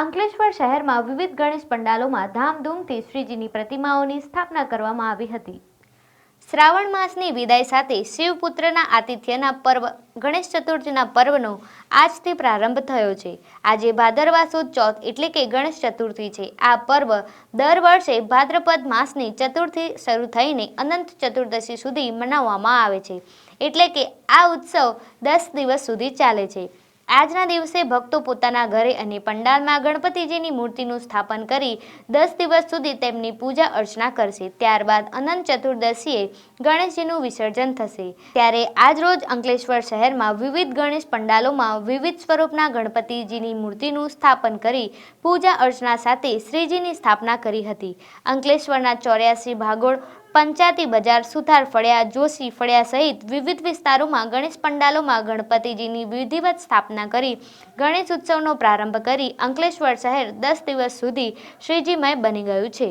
અંકલેશ્વર શહેરમાં વિવિધ ગણેશ પંડાલોમાં ધામધૂમથી શ્રીજીની પ્રતિમાઓની સ્થાપના કરવામાં આવી હતી. શ્રાવણ માસની વિદાય સાથે શિવપુત્રના આતિથ્યના પર્વ, ગણેશ ચતુર્થીના પર્વનો આજથી પ્રારંભ થયો છે. આજે ભાદરવા ચોથ એટલે કે ગણેશ ચતુર્થી છે. આ પર્વ દર વર્ષે ભાદ્રપદ માસની ચતુર્થી શરૂ થઈને અનંત ચતુર્દશી સુધી મનાવવામાં આવે છે. એટલે કે આ ઉત્સવ દસ દિવસ સુધી ચાલે છે. આજના દિવસે ભક્તો પોતાના ઘરે અને પંડાલમાં ગણપતિજીની મૂર્તિનું સ્થાપન કરી દસ દિવસ સુધી તેમની પૂજા અર્ચના કરશે. ત્યારબાદ અનંત ચતુર્દશીએ ગણેશજીનું વિસર્જન થશે. ત્યારે આજરોજ અંકલેશ્વર શહેરમાં વિવિધ ગણેશ પંડાલોમાં વિવિધ સ્વરૂપના ગણપતિજીની મૂર્તિનું સ્થાપન કરી પૂજા અર્ચના સાથે શ્રીજીની સ્થાપના કરી હતી. અંકલેશ્વરના ચોર્યાસી ભાગોળ પંચાયતી બજાર સુથાર ફળિયા, જોશી ફળિયા સહિત વિવિધ વિસ્તારોમાં ગણેશ પંડાલોમાં ગણપતિજીની વિધિવત સ્થાપના કરી ગણેશ ઉત્સવનો પ્રારંભ કરી અંકલેશ્વર શહેર દસ દિવસ સુધી શ્રીજીમય બની ગયું છે.